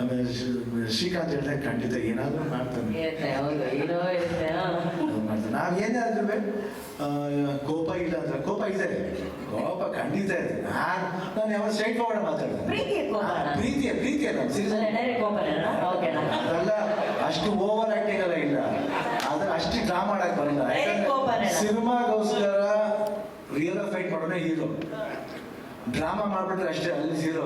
ಆಮೇಲೆ ಶ್ರೀ- ಶ್ರೀಕಾಂತ್ ಹೇಳಿದ್ರೆ ಖಂಡಿತ ಏನಾದರೂ ಮಾಡ್ತಾನೆ. ಏನೋ. ಮಾಡ್ತಾನೆ. ನಾವು ಏನಾದ್ರೂ ಕೋಪ ಇಲ್ಲ ಅಂದ್ರೆ ಕೋಪ ಇದೆ. ಕೋಪ ಖಂಡಿತ ಇದೆ. ನಾನು ನಾನು ಯಾವಾಗ ಸ್ಟ್ರೈಟ್ ಫಾರ್ವರ್ಡ್ ಮಾತಾಡ್ತೇನೆ. ಪ್ರೀತಿಯ ಪ್ರೀತಿಯ ನಾನು ಅದೆಲ್ಲ ಅಷ್ಟು ಓವರ್ ಆಕ್ಟಿಂಗ್ ಎಲ್ಲ ಇಲ್ಲ. ಆದ್ರೆ ಅಷ್ಟು ಡ್ರಾ ಮಾಡಕ್ ಬರಲ್ಲ. ಸಿನಿಮಾಗೋಸ್ಕರ ರಿಯಲ್ ಫೈಟ್ ಮಾಡೋಣ ಹೀರೋ ಡ್ರಾಮಾ ಮಾಡ್ಬಿಟ್ರೆ ಅಷ್ಟೇ ಅಲ್ಲಿ ಹೀರೋ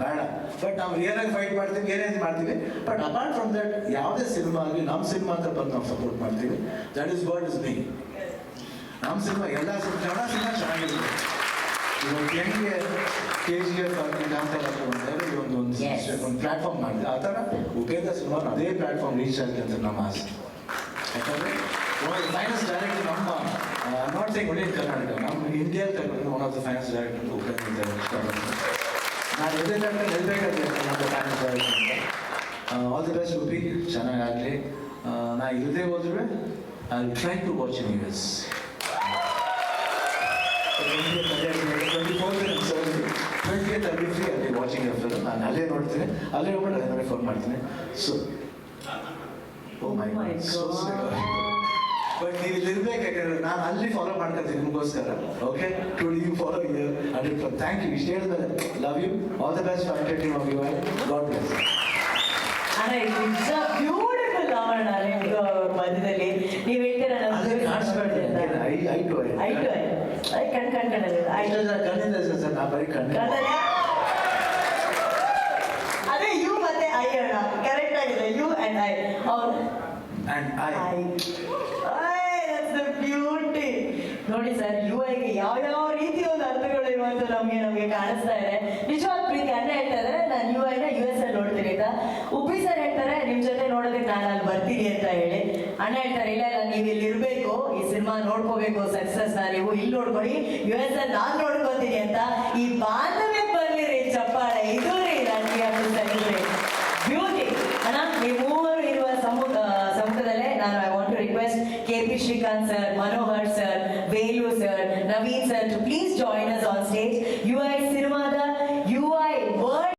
ಬೇಡ. ಬಟ್ ನಾವು ರಿಯಲ್ ಆಗಿ ಫೈಟ್ ಮಾಡ್ತೀವಿ ಏನೇನು ಮಾಡ್ತೀವಿ. ಬಟ್ ಅಪಾರ್ಟ್ ಫ್ರಮ್ ದಟ್ ಯಾವುದೇ ಸಿನಿಮಾ ಆಗಲಿ ನಮ್ಮ ಸಿನಿಮಾ ಅಂತ ಬಂದು ನಾವು ಸಪೋರ್ಟ್ ಮಾಡ್ತೀವಿ. That is what is me ನಮ್ಮ ಸಿನಿಮಾ ಎಲ್ಲ ಸಿನಿಮಾ ಕನ್ನಡ ಸಿನಿಮಾ ಚೆನ್ನಾಗಿದೆ. ಇವತ್ತು ಹೆಂಗೆ ಕೆ ಜಿ ಎಫ್ ಆಗಲಿ ಕಾಂತಾರ ಬಂದರೆ ಒಂದು ಒಂದು. ಒಂದು ಪ್ಲಾಟ್ಫಾರ್ಮ್ ಮಾಡಿದೆ. ಆ ಥರ ಉಪೇಂದ್ರ ಸಿನಿಮಾ ಅದೇ ಪ್ಲಾಟ್ಫಾರ್ಮ್ ರೀಚ್ ಆಗಲಿ ಅಂತ ನಮ್ಮ ಆಸೆ. ಯಾಕಂದರೆ ಫೈನಾನ್ಸ್ ಡೈರೆಕ್ಟರ್ ನಮ್ಮ ನಾಟ್ ಸೇ ಒಳ್ಳೆ ಕರ್ನಾಟಕ ನಮ್ಮ ತಗೊಂಡು one of the finance director Upendra ನಾನು ಎದೇ ಟೈಮಲ್ಲಿ ನಿಲ್ಬೇಕಾದ್ರೆ ನಮ್ಮ ಅಂತ. ಆಲ್ ದಿ ಬೆಸ್ಟ್ ಉಪಿ ಚೆನ್ನಾಗಾಗಲಿ ನಾ ಇಲ್ಲದೆ ಹೋದ್ರೆ I try to watch in you ಅಲ್ಲಿ ವಾಚಿಂಗ್ ಇರ್ತದೆ ನಾನು ಅಲ್ಲೇ ನೋಡ್ತೀನಿ. ಅಲ್ಲೇ ಹೋಗ್ಬಿಟ್ಟು ಅದೇ ಫೋನ್ ಮಾಡ್ತೀನಿ. So oh my my so. But ನೀವು ಇಲ್ಲಿ ಇರ್ಬೇಕಾದ್ರೆ ನಾನು ಅಲ್ಲಿ ಫಾಲೋ ಮಾಡ್ಕೊಳ್ತೀನಿ ನಿಮಗೋಸ್ಕರ. Okay to you follow year hundred thank you ಇಷ್ಟು ಹೇಳಿದ್ಮೇಲೆ love you all the best for team of you God bless beautiful ಆವರಣ ಮಧ್ಯದಲ್ಲಿ. ನೀವು ಹೇಳ್ತೀರ ಅದೇ ಕಾಣಿಸ್ಬೇಡ್ರಿ I I to I. I ಕಣ್ ಕಣ್ ಕಣ್ಣಲ್ಲಿ ಐದು ಕಣ್ಣಿಂದ ಸರ್. ನಾ ಬರೀ ಕಣ್ಣಲ್ಲಿ. ಅದೇ ಯು ಮತ್ತೆ ಐ ಅಣ್ಣ. ಕರೆಕ್ಟ್ ಆಗಿದೆ. You and I and eye eye beauty ನೋಡಿ ಸರ್ ಯು ಐಗೆ ಯಾವ ಯಾವ ರೀತಿಯ ಒಂದು ಅರ್ಥಗಳು ಇರುವಂತ ನಮಗೆ ನಮಗೆ ಕಾಣಿಸ್ತಾ ಇದೆ. ನಿಜವಾದ ಪ್ರೀತಿ ಅಂದ್ರೆ ಹೇಳ್ತಾರೆ ನಾನು ಯು ಐನ ಯು ಎಸ್ ಅಲ್ಲಿ ನೋಡ್ತೀನಿ ಅಂತ. ಉಪ್ಪಿ ಸರ್ ಹೇಳ್ತಾರೆ, ನಿಮ್ ಜೊತೆ ನೋಡೋದಕ್ಕೆ ನಾನು ಅಲ್ಲಿ ಬರ್ತೀನಿ ಅಂತ ಹೇಳಿ. ಅಣ್ಣ ಹೇಳ್ತಾರೆ, ಇಲ್ಲ ಇಲ್ಲ ನೀವು ಇಲ್ಲಿ ಇರ್ಬೇಕು, ಈ ಸಿನಿಮಾ ನೋಡ್ಕೋಬೇಕು ಸಕ್ಸಸ್ ನೀವು ಇಲ್ಲಿ ನೋಡ್ಕೊಳ್ಳಿ ಯು ಎಸ್ ಅಲ್ಲಿ ನಾನು ನೋಡ್ಕೋತೀನಿ request KP Shrikant sir, Manohar sir, Velu sir, Naveen sir to please join us on stage. UI Sirmada, UI World.